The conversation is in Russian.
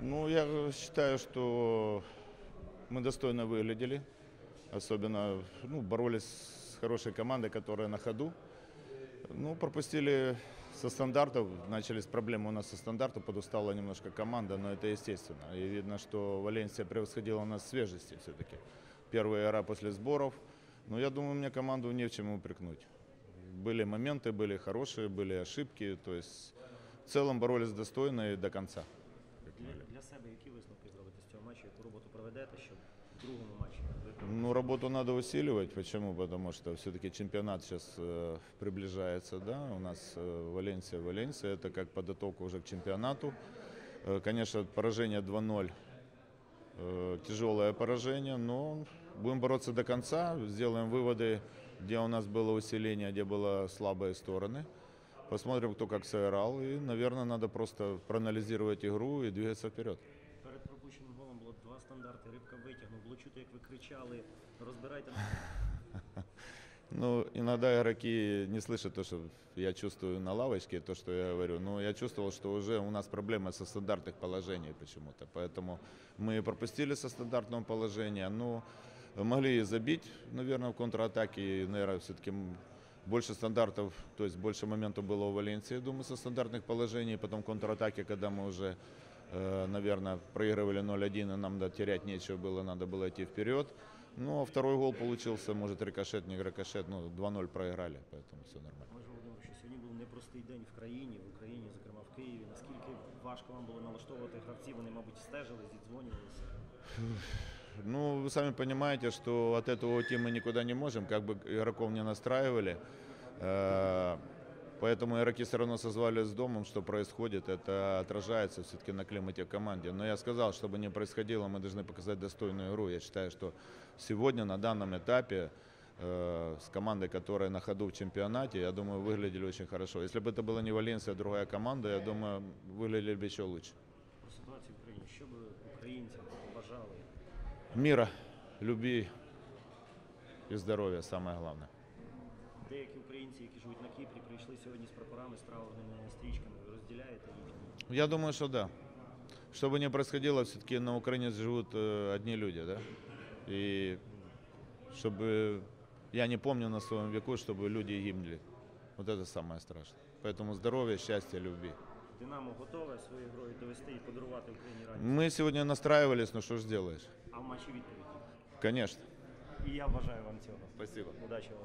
Ну, я считаю, что мы достойно выглядели. Особенно ну, боролись с хорошей командой, которая на ходу. Ну, пропустили со стандартов, начались проблемы у нас со стандартов, подустала немножко команда, но это естественно. И видно, что Валенсия превосходила нас в свежести все-таки. Первая игра после сборов. Но я думаю, мне команду не в чем упрекнуть. Были моменты, были хорошие, были ошибки. То есть в целом боролись достойно и до конца. Для, для себе які висновки зробите з цього матчу, яку роботу проведете, щоб в другому матчі? Ну, работу надо усиливать. Почему? Потому что все-таки чемпионат сейчас э, приближается, да, у нас э, Валенсия, Валенсия, это как подготовка уже к чемпионату. Э, конечно, поражение 2-0, э, тяжелое поражение, но будем бороться до конца, сделаем выводы, где у нас было усиление, где было слабые стороны. Посмотрим, кто как сыграл, и, наверное, надо просто проанализировать игру и двигаться вперед. Перед пропущеним голом було два стандарти, рибка витягнув. Було чути, як ви кричали, розбирайте. Ну, иногда игроки не слышат то, что я чувствую на лавочке, то, что я говорю. Но я чувствовал, что уже у нас проблема со стандартных положений почему-то. Поэтому мы пропустили со стандартного положения. Ну, могли забить, наверное, в контратаке. И, наверное, все-таки больше стандартов, то есть больше моментов было у Валенсии, думаю, со стандартных положений. Потом в контратаке, когда мы уже, э, наверное, проигрывали 0-1, и нам да, терять нечего было, надо было идти вперед. Ну, а второй гол получился, может, рикошет, не рикошет, ну, 2-0 проиграли, поэтому все нормально. Може, Володимир, що сьогодні був непростий день в країні, в Україні, зокрема в Києві. Наскільки важко вам було налаштовувати гравців? Вони, мабуть, стежили, зідзвонювалися. Ну, вы сами понимаете, что от этого уйти мы никуда не можем, как бы игроков не настраивали. Э, Поэтому игроки все равно созвали с домом, что происходит. Это отражается все-таки на климате в команде. Но я сказал, чтобы не происходило, мы должны показать достойную игру. Я считаю, что сегодня на данном этапе э, с командой, которая на ходу в чемпионате, я думаю, выглядели очень хорошо. Если бы это была не Валенсия, а другая команда, я думаю, выглядели бы еще лучше. Про ситуацію в Україні, що би українцям побажали? Мира, любви и здоровья самое главное. Деякі українці, які живуть на Кіпрі, прийшли сьогодні з прапорами, з траурними стрічками. Ви розділяєте їхні? Я думаю, что да. Что бы ни происходило, все-таки на Украине живут э, одни люди, да? И чтобы я не помню на своем веку, чтобы люди гибли. Вот это самое страшное. Поэтому здоровья, счастья, любви. Динамо готове своєю грою довести і подарувати Україні радість. Мы сегодня настраивались, ну что ж сделаешь? А в матчі відповіді. Конечно. І я бажаю вам цього. Спасибо. Удачі вам.